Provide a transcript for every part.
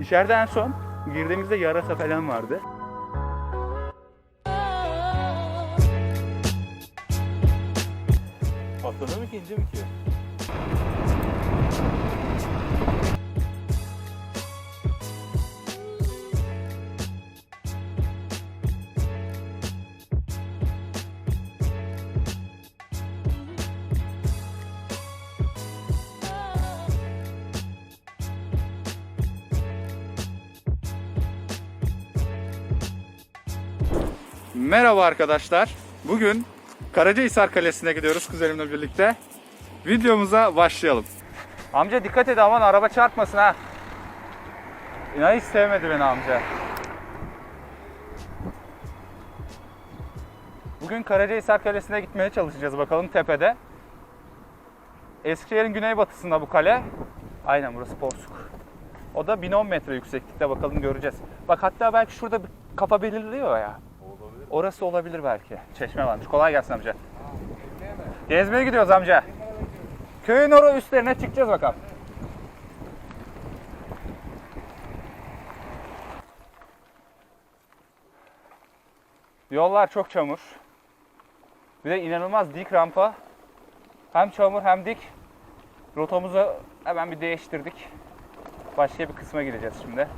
İçeride en son girdiğimizde yarasa falan vardı. Patladı mı ikinci mi ki? Merhaba arkadaşlar. Bugün Karacahisar Kalesi'ne gidiyoruz kuzenimle birlikte. Videomuza başlayalım. Amca dikkat et aman araba çarpmasın ha. İnan hiç sevmedi beni amca. Bugün Karacahisar Kalesi'ne gitmeye çalışacağız bakalım tepede. Eskişehir'in güneybatısında bu kale. Aynen burası Porsuk. O da 1010 metre yükseklikte bakalım göreceğiz. Bak hatta belki şurada bir kafa belirliyor ya. Orası olabilir belki. Çeşme varmış. Kolay gelsin amca. Gezmeye gidiyoruz amca. Köyün oraya üstlerine çıkacağız bakalım. Yollar çok çamur. Bir de inanılmaz dik rampa. Hem çamur hem dik. Rotamızı hemen bir değiştirdik. Başka bir kısma gireceğiz şimdi.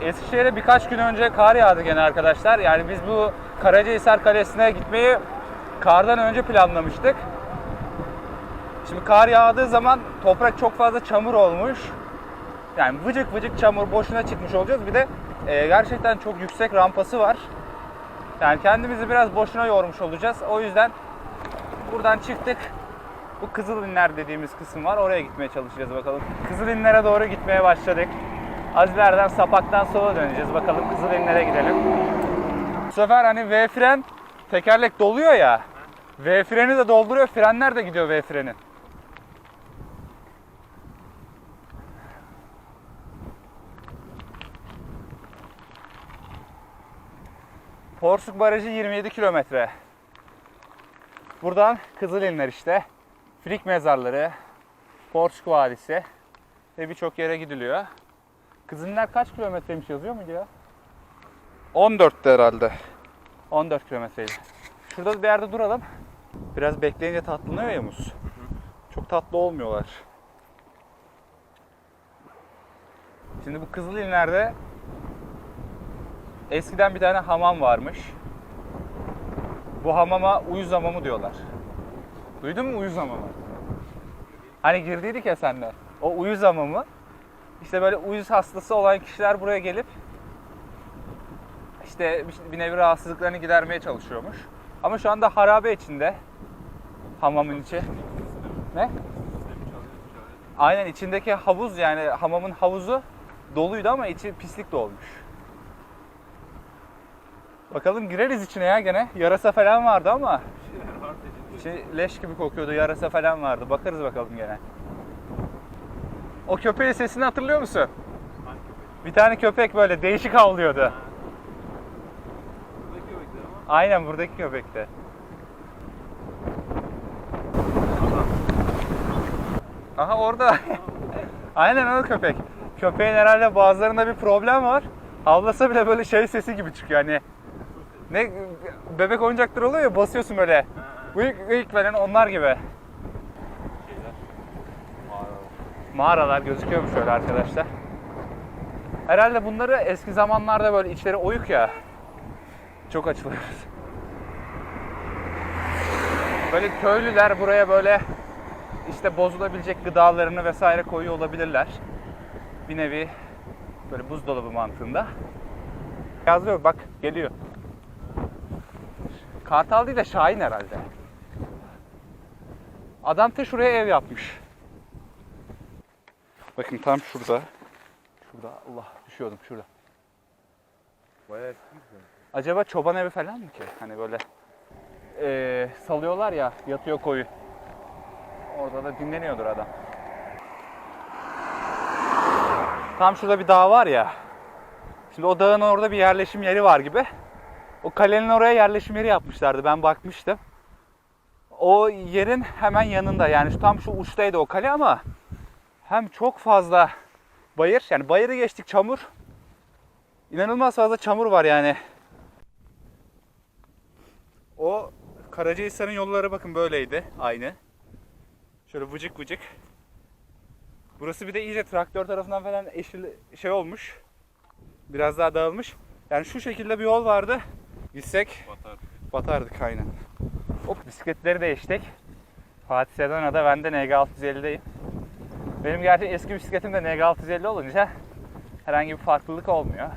Eskişehir'e birkaç gün önce kar yağdı gene arkadaşlar. Yani biz bu Karacahisar Kalesi'ne gitmeyi kardan önce planlamıştık. Şimdi kar yağdığı zaman toprak çok fazla çamur olmuş. Yani vıcık vıcık çamur boşuna çıkmış olacağız. Bir de e, gerçekten çok yüksek rampası var. Yani kendimizi biraz boşuna yormuş olacağız. O yüzden buradan çıktık. Bu Kızılinler dediğimiz kısım var. Oraya gitmeye çalışacağız bakalım. Kızılinlere doğru gitmeye başladık. Aziler'den Sapak'tan sola döneceğiz. Bakalım Kızılinler'e gidelim. Bu sefer hani V fren tekerlek doluyor ya. V freni de dolduruyor. Frenler de gidiyor V frenin. Porsuk Barajı 27 kilometre. Buradan Kızılinler işte. Frik mezarları, Porsuk Vadisi ve birçok yere gidiliyor. Kızılinler kaç kilometreymiş yazıyor muydu ya? 14'te herhalde. 14 kilometreydi. Şurada bir yerde duralım. Biraz bekleyince tatlanıyor ya muz. Çok tatlı olmuyorlar. Şimdi bu Kızılinler'de eskiden bir tane hamam varmış. Bu hamama uyuz hamamı diyorlar. Duydun mu uyuz hamamı? Hani girdiydik ya senle. O uyuz hamamı. İşte böyle uyuz hastası olan kişiler buraya gelip işte bir- bir nevi rahatsızlıklarını gidermeye çalışıyormuş. Ama şu anda harabe içinde hamamın içi. Ne? Aynen içindeki havuz yani hamamın havuzu doluydu ama içi pislik dolmuş. Bakalım gireriz içine ya gene. Yarasa falan vardı ama içi leş gibi kokuyordu. Yarasa falan vardı. Bakarız bakalım gene. O köpeğin sesini hatırlıyor musun? Bir tane köpek böyle değişik havlıyordu. Aynen buradaki köpekti. Aha orada. Aynen o köpek. Köpeğin herhalde bazılarında bir problem var. Havlasa bile böyle şey sesi gibi çıkıyor hani. Ne bebek oyuncakları oluyor ya basıyorsun böyle. Uyuk uyuk falan onlar gibi. Şeyler. Mağaralar. Mağaralar gözüküyormuş şöyle arkadaşlar. Herhalde bunları eski zamanlarda böyle içleri oyuk ya. Çok açılıyoruz. Böyle köylüler buraya böyle işte bozulabilecek gıdalarını vesaire koyuyor olabilirler. Bir nevi böyle buzdolabı mantığında. Yazıyor bak geliyor. Kartal değil de Şahin herhalde. Adam da şuraya ev yapmış. Bakın tam şurada. Şurada Allah düşüyordum şurada. Bayağı eski. Acaba çoban evi falan mı ki? Hani böyle eee, salıyorlar ya yatıyor koyu. Orada da dinleniyordur adam. Tam şurada bir dağ var ya. Şimdi o dağın orada bir yerleşim yeri var gibi. O kalenin oraya yerleşim yeri yapmışlardı. Ben bakmıştım. O yerin hemen yanında yani şu tam şu uçtaydı o kale ama hem çok fazla bayır yani bayırı geçtik çamur. İnanılmaz fazla çamur var yani. O Karacahisar'ın yolları bakın böyleydi aynı. Şöyle vıcık vıcık. Burası bir de iyice traktör tarafından falan eşil şey olmuş. Biraz daha dağılmış. Yani şu şekilde bir yol vardı. Gitsek Batar. batardık aynen. Hop bisikletleri değiştik. Fatih Sedana'da ben de NG650'deyim. Benim gerçi eski bisikletim de NG650 olunca herhangi bir farklılık olmuyor.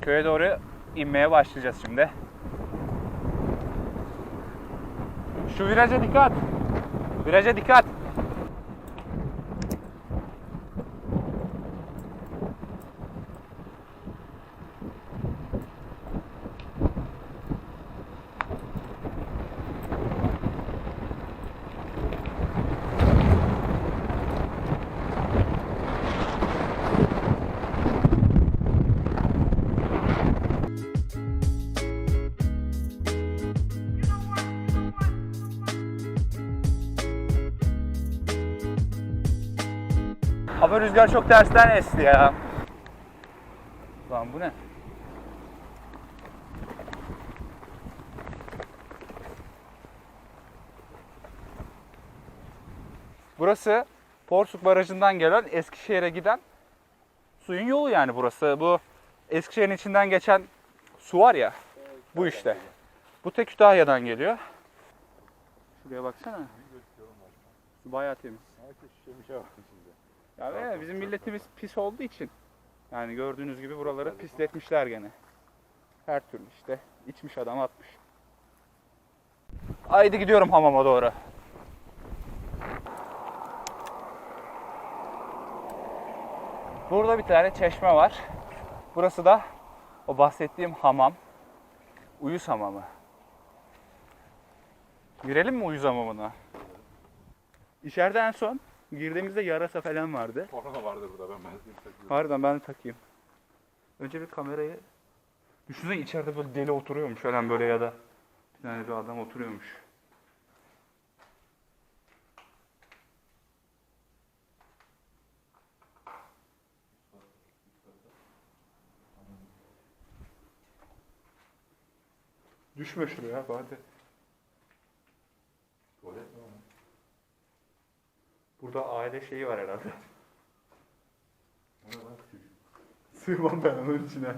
Köye doğru inmeye başlayacağız şimdi. Şu viraja dikkat. Viraja dikkat. Ama rüzgar çok tersten esti ya. Lan bu ne? Burası Porsuk Barajı'ndan gelen Eskişehir'e giden suyun yolu yani burası. Bu Eskişehir'in içinden geçen su var ya. Bu işte. Bu tek Kütahya'dan geliyor. Şuraya baksana. Bayağı temiz. Ya ve bizim milletimiz pis olduğu için yani gördüğünüz gibi buraları pisletmişler gene. Her türlü işte içmiş adam atmış. Haydi gidiyorum hamama doğru. Burada bir tane çeşme var. Burası da o bahsettiğim hamam. Uyuz hamamı. Girelim mi uyuz hamamına? İçeride en son girdiğimizde yarasa falan vardı. Korona vardı burada ben ben takıyorum. Pardon ben de takayım. Önce bir kamerayı... Düşünsene içeride böyle deli oturuyormuş falan böyle ya da bir tane bir adam oturuyormuş. Düşme şuraya hadi. Tuvalet mi o? Burada aile şeyi var herhalde. Sığmam ben onun içine.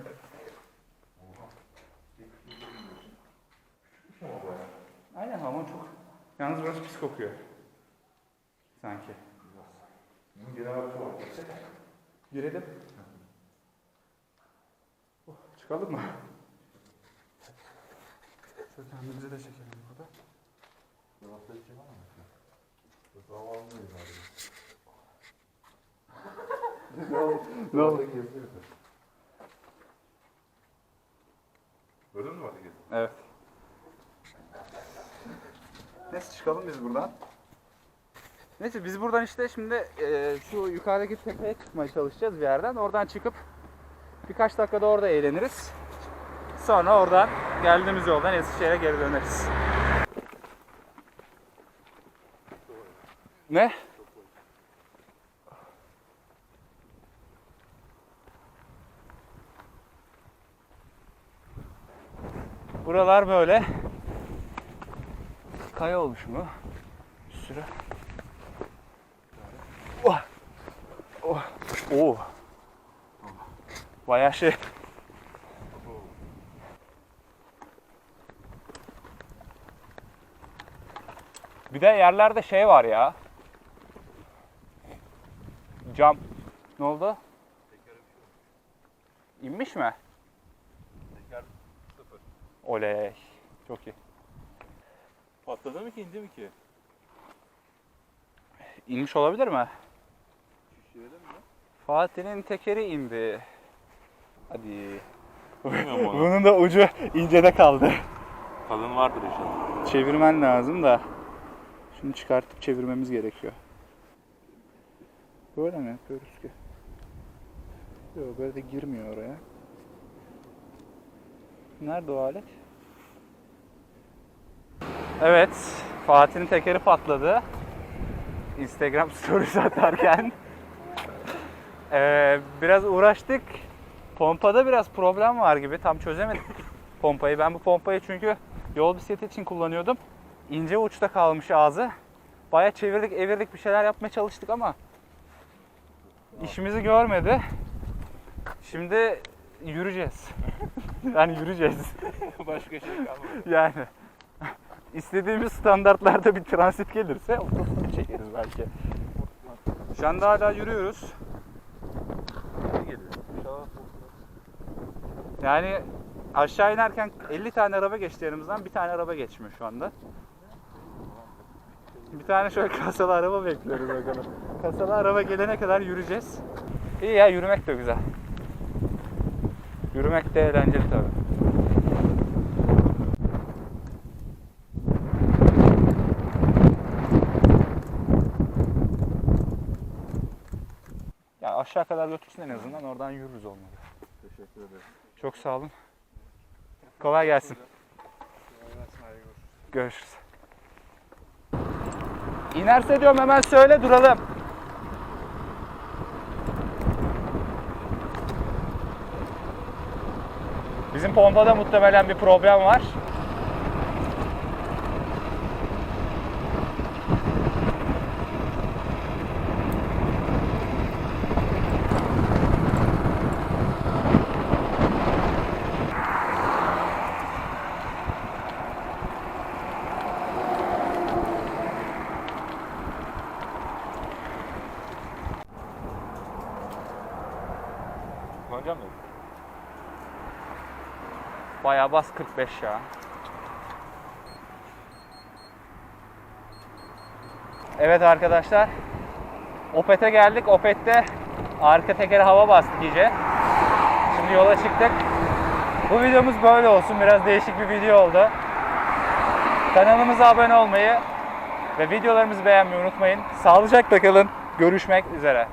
Aynen ama çok. Yalnız burası pis kokuyor. Sanki. Girelim. Oh, çıkalım mı? Şöyle kendimizi de çekelim burada. Tuvalet için var mı? Zavallı Ne oldu? Gördün mü Ateş? Evet. Neyse çıkalım biz buradan. Neyse biz buradan işte şimdi e, şu yukarıdaki tepeye çıkmaya çalışacağız bir yerden. Oradan çıkıp birkaç dakikada orada eğleniriz. Sonra oradan geldiğimiz yoldan Eskişehir'e geri döneriz. Ne? Buralar böyle. Kaya olmuş mu? Bir sürü. Oh. Oh. Oh. Bayağı şey. Bir de yerlerde şey var ya. Cam. Ne oldu? İnmiş mi? Teker sıfır. Oley. Çok iyi. Patladı mı ki indi mi ki? İnmiş olabilir mi? Şişirelim mi? Fatih'in tekeri indi. Hadi. Bilmiyorum onu. Bunun da ucu incede kaldı. Kalın vardır inşallah. Çevirmen lazım da. Şimdi çıkartıp çevirmemiz gerekiyor. Böyle mi yapıyoruz ki? Yok böyle de girmiyor oraya. Nerede o alet? Evet, Fatih'in tekeri patladı. Instagram stories atarken. Ee, biraz uğraştık. Pompada biraz problem var gibi. Tam çözemedik pompayı. Ben bu pompayı çünkü yol bisikleti için kullanıyordum. İnce uçta kalmış ağzı. Baya çevirdik, evirdik bir şeyler yapmaya çalıştık ama işimizi görmedi. Şimdi yürüyeceğiz. yani yürüyeceğiz. Başka şey kalmadı. Yani istediğimiz standartlarda bir transit gelirse otostop çekeriz belki. Şu anda hala yürüyoruz. Yani aşağı inerken 50 tane araba geçti yanımızdan bir tane araba geçmiyor şu anda. Bir tane şöyle kasalı araba bekliyoruz bakalım. Kasalı araba gelene kadar yürüyeceğiz. İyi ya yürümek de güzel. Yürümek de eğlenceli tabii. Ya aşağı kadar götürsün en azından oradan yürürüz olmadı. Teşekkür ederim. Çok sağ olun. Kolay gelsin. Görüşürüz. İnerse diyorum hemen söyle duralım. Bizim pompada muhtemelen bir problem var. Kullanacağım mı? Bayağı bas 45 ya. Evet arkadaşlar. Opet'e geldik. Opet'te arka tekere hava bastık iyice. Şimdi yola çıktık. Bu videomuz böyle olsun. Biraz değişik bir video oldu. Kanalımıza abone olmayı ve videolarımızı beğenmeyi unutmayın. Sağlıcakla kalın. Görüşmek üzere.